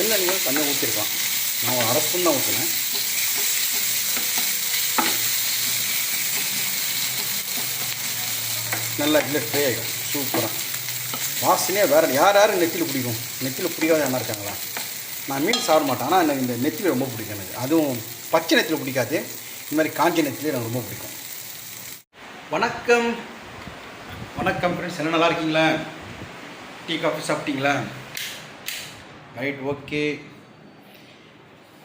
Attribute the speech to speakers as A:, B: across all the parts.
A: எண்ணெய் கம்மியாக ஊற்றிருக்கான் நான் ஒரு அரை ஸ்பூன் தான் ஊற்றுனேன் நல்லா இல்லை ட்ரே ஆகிடும் சூப்பராக வாசனையே வேறு யார் யார் நெத்தியில் பிடிக்கும்? நெத்தியில் பிடிக்காத யாரா இருக்காங்களா? நான் மீன் சாப்பிட மாட்டேன். ஆனால் எனக்கு இந்த நெத்தியில் ரொம்ப பிடிக்கும் எனக்கு. அதுவும் பச்சை நெத்தியில் பிடிக்காது. இந்த மாதிரி காஞ்ச நெத்திலே எனக்கு ரொம்ப பிடிக்கும். வணக்கம். வணக்கம் ஃப்ரெண்ட்ஸ் என்ன நல்லா இருக்கீங்களா? டீ காஃபி சாப்பிட்டீங்களா? ரைட் ஓகே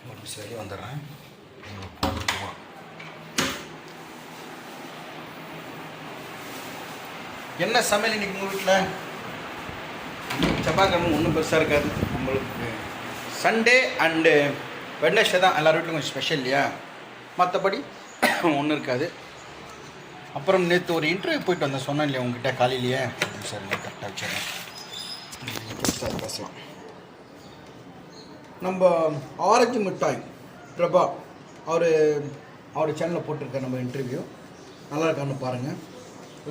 A: ஒரு நிமிஷம் வெளியே வந்துடுறேன். என்ன சமையல் இன்னைக்கு உங்கள் வீட்டில் செவ்வாய்க்கிழமை ஒன்றும் பெருசாக இருக்காது நம்மளுக்கு சண்டே அண்டு வெட்னஸ்டே தான் எல்லார் வீட்லையும் கொஞ்சம் ஸ்பெஷல் இல்லையா? மற்றபடி ஒன்றும் இருக்காது. அப்புறம் நேற்று ஒரு இன்டர்வியூ போயிட்டு வந்தேன். சொன்னேன் இல்லையா உங்ககிட்ட காலையிலேயே. சரி கரெக்டாக வச்சுருக்கேன் பேசலாம். நம்ம ஆரஞ்சு மிட்டாய் பிரபா அவர் அவர் சேனலில் போட்டிருக்க நம்ம இன்டர்வியூ நல்லா இருக்கான்னு பாருங்கள்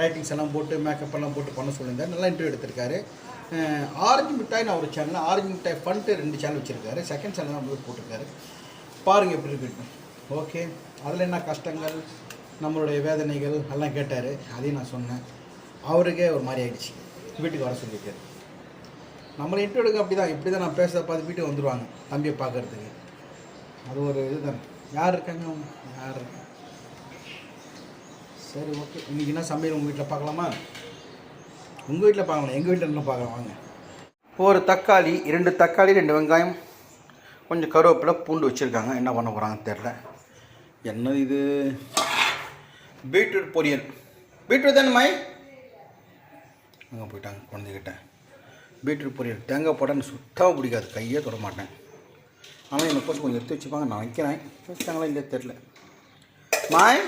A: லைட்டிங்ஸ் எல்லாம் போட்டு மேக்கப் எல்லாம் போட்டு பண்ண சொல்லியிருந்தார். நல்லா இன்டர்வியூ எடுத்திருக்காரு. ஆரஞ்சு மிட்டாய்னு அவர் சேனல் ஆரஞ்சு மிட்டாய் ஃபண்ட்டு ரெண்டு சேனல் வச்சுருக்காரு. செகண்ட் சேனல் நம்ம போட்டிருக்காரு. பாருங்கள் எப்படி இருக்கு ஓகே அதில் என்ன கஷ்டங்கள் நம்மளுடைய வேதனைகள் எல்லாம் கேட்டார். அதையும் நான் சொன்னேன். அவருக்கே ஒரு மாதிரி ஆகிடுச்சு வீட்டுக்கு வர சொல்லியிருக்காரு. நம்மளை இன்டர்வியூ எடுக்க அப்படி தான் இப்படி தான் நான் பேச பார்த்து வீட்டுக்கு வந்துடுவாங்க தம்பியை பார்க்கறதுக்கு. அது ஒரு இதுதான். யார் இருக்காங்க அவங்க? யார் இருக்காங்க? சரி ஓகே இன்றைக்கி என்ன சமையல் உங்கள் வீட்டில் பார்க்கலாமா? உங்கள் வீட்டில் பார்க்கலாம். எங்கள் வீட்டில் இன்னும் பார்க்கலாம். வாங்க. ஒரு தக்காளி ரெண்டு தக்காளி ரெண்டு வெங்காயம் கொஞ்சம் கருவேப்பிலை பூண்டு வச்சுருக்காங்க. என்ன பண்ண போகிறாங்கன்னு தெரில என்ன இது? பீட்ரூட் பொரியல். பீட்ரூட் தானே மாய்? அங்கே போயிட்டாங்க குழந்தைகிட்ட. பீட்ரூட் பொரியல் தேங்காய் போட்டான்னு சுத்தமாக பிடிக்காது. கையே தொட மாட்டேன். ஆனால் என்னை போட்டு கொஞ்சம் எடுத்து வச்சுப்பாங்க. நான் வைக்கிறேன். வச்சாங்களா இல்லையா தெரில மாய்?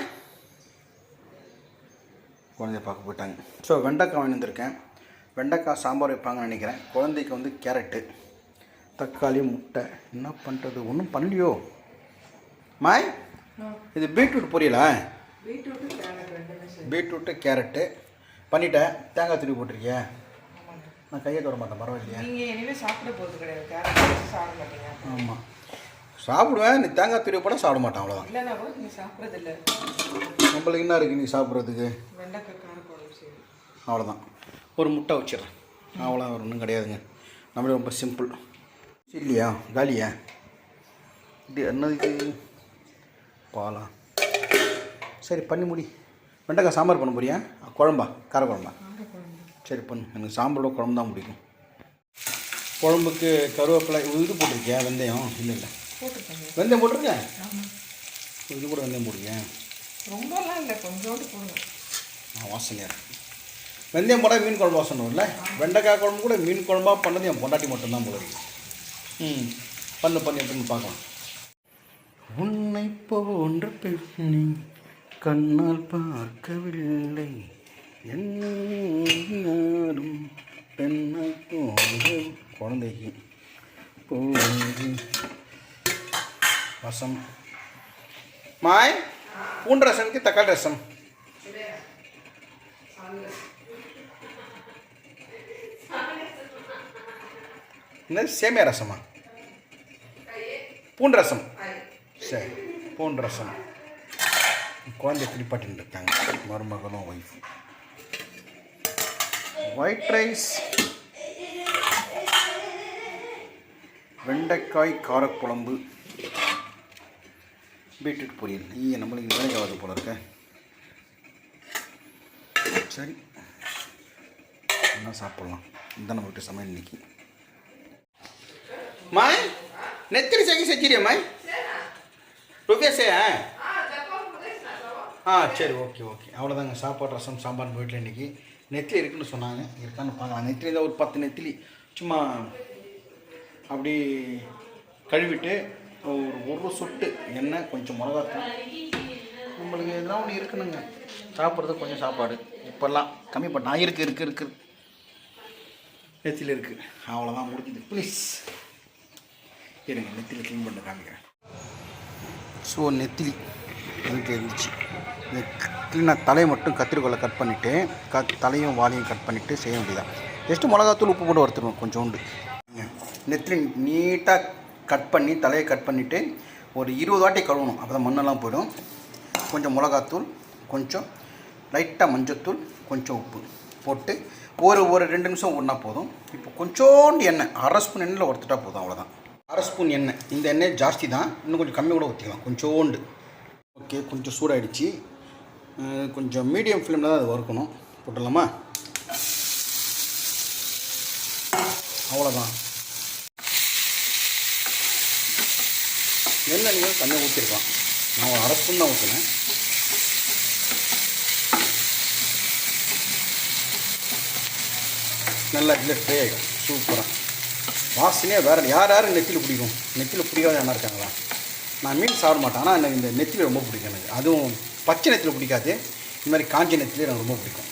A: குழந்தைய பார்க்க போயிட்டாங்க. ஸோ வெண்டைக்காய் வாங்கி வந்திருக்கேன். வெண்டைக்காய் சாம்பார் வைப்பாங்கன்னு நினைக்கிறேன். குழந்தைக்கு வந்து கேரட்டு தக்காளி முட்டை. என்ன பண்ணுறது ஒன்றும் பண்ணலையோ? மாய்? இது பீட்ரூட் பொரியலா? Beetroot carrot. பண்ணிட்டேன். தேங்காய் துருவி போட்டிருக்கியா? நான் கையை தொட மாட்டேன் பரவாயில்லையா.
B: நீங்க இனிமே சாப்பிட போறது கிடையாது. கேரட் சாப்பிட மாட்டீங்க
A: ஆமாம் சாப்பிடுவேன் நீ தேங்காய் துருவி போட சாப்பிட மாட்டேன் அவ்வளோதான்
B: இல்லைன்னா கூட நீங்க சாப்பிட்றது இல்லை
A: நம்மளுக்கு என்ன இருக்குது நீ சாப்பிட்றதுக்கு?
B: வெண்டைக்காய் சரி.
A: அவ்வளோதான் ஒரு முட்டை வச்சிடறேன். அவ்வளோ ஒன்றும் கிடையாதுங்க. நம்மளே ரொம்ப சிம்பிள் இல்லையா? காலியா? இது என்னது இது பாலா. சரி பண்ணி முடி. வெண்டைக்காய் சாம்பார் பண்ண போறியா? குழம்பா கார குழம்பு சரி பண்ணு எனக்கு சாம்பாரோட குழம்பு தான் பிடிக்கும். குழம்புக்கு கருவேப்பிலை இது போட்டிருக்கியா வெந்தயம்? இல்லை இல்லை. வெந்தயம் போட்டிருக்கேன்? இது கூட வெந்தயம் போட்டிருக்கேன்
B: ரொம்பலாம் இல்லை கொஞ்சோண்டு போடுங்க.
A: ஆ வாசனையாக இருக்கு. வெந்தயம் போட்டால் மீன் குழம்பு வாசனை வரும்ல? வெண்டைக்காய் குழம்பு கூட மீன் குழம்பா பண்ணது என் பொண்டாட்டி மட்டும்தான் போல ம் பண்ணு பண்ணு எப்படின்னு பார்க்கலாம். உன்னை போன்ற பெண்ணை கண்ணால் பார்க்கவில்லை. என்னை யாரும் பெண்ணை குழந்தைக்கு. போது ரசம் மாய் பூண்டு ரசனுக்கு தக்காளி ரசம். என்னது? சேமியா ரசமா? பூண்டு ரசம். சரி பூண்டு ரசம். குழந்தை குளிப்பாட்டின்னு இருக்காங்க. மருமகனும் ஒய்ஃபும் ஒயிட் ரைஸ் வெண்டைக்காய் காரக்குழம்பு பீட்ரூட் பொரியல். ஈ நம்மளுக்கு வேலைக்காவது போல இருக்க. சரி. என்ன சாப்பிட்லாம்? இந்த நம்ம வீட்டு சமையல் இன்னைக்கு. மாய் நெத்திரி செஞ்சு செஞ்சிரியா மாய்? ருபேசையா ஆ சரி ஓகே ஓகே. அவ்வளோதாங்க சாப்பாடு ரசம் சாம்பார் வீட்டில் இன்றைக்கி நெத்திலி இருக்குன்னு சொன்னாங்க. இருக்கான்னு பார்க்கலாம். நெத்திலி தான் ஒரு பத்து நெத்திலி. சும்மா அப்படி கழுவிட்டு ஒரு ஒரு சொட்டு எண்ணெய் கொஞ்சம் மிளகாத்தூள். நம்மளுக்கு எதனா ஒன்று இருக்கணுங்க. சாப்பிட்றது கொஞ்சம் சாப்பாடு. இப்போல்லாம் கம்மி பண்ண இருக்கு இருக்குது இருக்குது நெத்திலி இருக்குது அவ்வளோதான் முடிஞ்சுது. ப்ளீஸ் இருங்க நெத்திலி க்ளீன் பண்ண காமிக்கிறேன். ஸோ நெத்திலி எனக்கு இருந்துச்சு. க்ளீனாக தலையை மட்டும் கத்திரிக்கோலை கட் பண்ணிவிட்டு க தலையும் வாலையும் கட் பண்ணிவிட்டு செய்ய வேண்டியதான் ஜஸ்ட்டு மிளகாத்தூள் உப்பு போட்டு வறுத்துருவோம் கொஞ்சோண்டு. நெத்திலி நீட்டாக கட் பண்ணி தலையை கட் பண்ணிவிட்டு ஒரு இருபது வாட்டி கழுவணும். அப்போ தான் மண்ணெல்லாம் போயிடும். கொஞ்சம் மிளகாத்தூள் கொஞ்சம் லைட்டாக மஞ்சத்தூள் கொஞ்சம் உப்பு போட்டு ஒரு ஒரு ரெண்டு நிமிஷம் ஒன்றா போதும். இப்போ கொஞ்சோண்டு எண்ணெய் அரை ஸ்பூன் எண்ணெயில் ஒருத்துட்டா போதும் அவ்வளோதான் அரை ஸ்பூன் எண்ணெய். இந்த எண்ணெய் ஜாஸ்தி தான். இன்னும் கொஞ்சம் கம்மி கூட ஊற்றிக்கலாம் கொஞ்சோண்டு. ஓகே கொஞ்சம் சூடாயிடுச்சு. கொஞ்சம் மீடியம் ஃப்ளேமில் தான் அது வறுக்கணும் போட்டுடலாமா? அவ்வளோதான் எண்ணெய் நீங்கள் தண்ணி ஊற்றிருக்கலாம் நான் ஒரு அரை தான் ஊற்றினேன் நல்லா இதில் ஃப்ரீ ஆகிடும் சூப்பராக வாசனையே வேறு யார் யார் நெத்தியில் பிடிக்கும்? நெத்தியில் பிடிக்காத என்ன இருக்காங்களா? நான் மீன் சாப்பிட மாட்டேன். ஆனால் எனக்கு இந்த நெத்தியில் ரொம்ப பிடிக்கும் எனக்கு. அதுவும் பச்சை நிறத்தில் பிடிக்காது. இந்த மாதிரி காஞ்ச நிறத்துலேயே எனக்கு ரொம்ப பிடிக்கும்.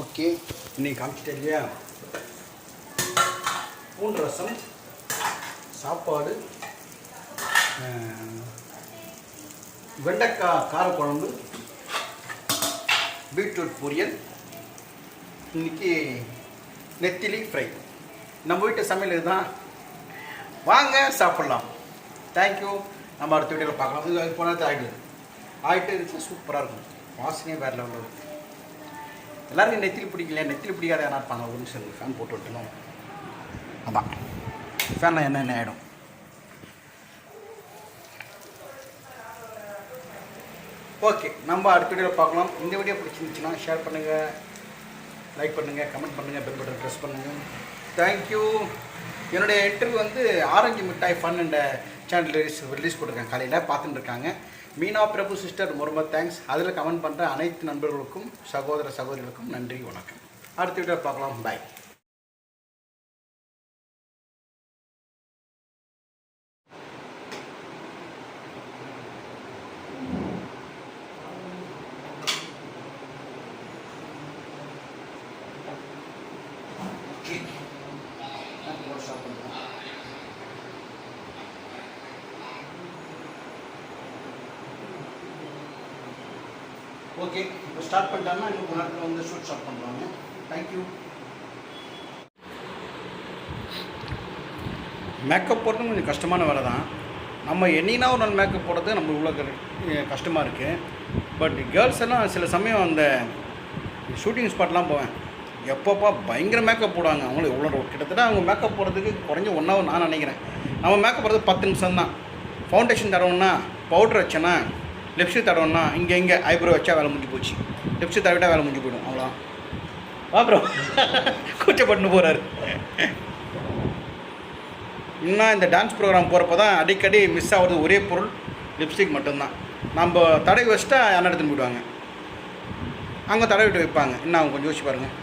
A: ஓகே இன்னைக்கு காமிச்சிட்டேன் இல்லையா? பூண்டு ரசம் சாப்பாடு வெண்டைக்காய் காரக்குழம்பு பீட்ரூட் பொரியல் இன்னைக்கு நெத்திலி ஃப்ரை. நம்ம வீட்டு சமையல் இதுதான். வாங்க சாப்பிட்லாம். தேங்க்யூ நம்ம அடுத்த வீடியோவில் பார்க்கலாம். இது போனால் தான் ஆகிடுது ஆகிட்டு இருந்துச்சு சூப்பராக இருக்கும். வாசனையே வேறு லெவலில் இருக்கும். எல்லாருக்கும் நெத்திலி பிடிக்கல நெத்திலி பிடிக்காத யாரா இருப்பாங்க? ஒரு நிமிஷம் ஃபேன் போட்டு விட்டணும் அதான். ஃபேனில் என்ன என்ன ஆகிடும் ஓகே நம்ம அடுத்த வீடியோவில் பார்க்கலாம். இந்த வீடியோ பிடிச்சிருந்துச்சுன்னா ஷேர் பண்ணுங்கள் லைக் பண்ணுங்கள் கமெண்ட் பண்ணுங்கள் பெல் பட்டன் ப்ரெஸ் பண்ணுங்கள் தேங்க்யூ என்னுடைய இன்டர்வியூ வந்து ஆரஞ்சு மிட்டாய் ஃபன் என்ற சேனல் ரிலீஸ் ரிலீஸ் கொடுத்துருக்காங்க காலையில் பார்த்துட்டு இருக்காங்க. மீனா பிரபு சிஸ்டர் ரொம்ப தேங்க்ஸ். அதில் கமெண்ட் பண்ணுற அனைத்து நண்பர்களுக்கும் சகோதர சகோதரிகளுக்கும் நன்றி வணக்கம். அடுத்த வீடியோ பார்க்கலாம். பாய் ஓகே இப்போ ஸ்டார்ட் பண்ணிட்டாங்கன்னா இன்னும் கொஞ்ச நேரத்தில் வந்து ஷூட் ஸ்டார்ட் பண்ணுறாங்க தேங்க்யூ மேக்கப் போடுறது கொஞ்சம் கஷ்டமான வேலை தான். நம்ம என்னைனா ஒரு நாள் மேக்கப் போடுறது நம்ம இவ்வளோ கஷ்டமாக இருக்குது பட் கேர்ள்ஸ் எல்லாம் சில சமயம் அந்த ஷூட்டிங் ஸ்பாட்லாம் போவேன். எப்பப்பா பயங்கர மேக்கப் போடுவாங்க. அவங்களும் எவ்வளோ கிட்டத்தட்ட அவங்க மேக்கப் போடுறதுக்கு குறைஞ்ச ஒன் ஹவர் நான் நினைக்கிறேன். நம்ம மேக்கப் போடுறது பத்து நிமிஷம் தான். ஃபவுண்டேஷன் தடவுன்னா பவுட்ரு வச்சேன்னா லிப்ஸ்டிக் தடவுன்னா இங்கே இங்கே ஐப்ரோ வச்சா வேலை முடிஞ்சு போச்சு. லிப்ஸ்டிக் தவிட்டா வேலை முடிஞ்சு போயிடும். அவ்வளோ அப்புறம் கூச்சப்பட்டு போகிறாரு இன்னும் இந்த டான்ஸ் ப்ரோக்ராம் போகிறப்ப தான் அடிக்கடி மிஸ் ஆகுறது ஒரே பொருள் லிப்ஸ்டிக் மட்டும்தான். நம்ம தடவி வச்சுட்டா யாரும் எடுத்துன்னு போயிடுவாங்க. அங்கே தடவிட்டு வைப்பாங்க. இன்னும் அவங்க கொஞ்சம் யோசிச்சு பாருங்கள்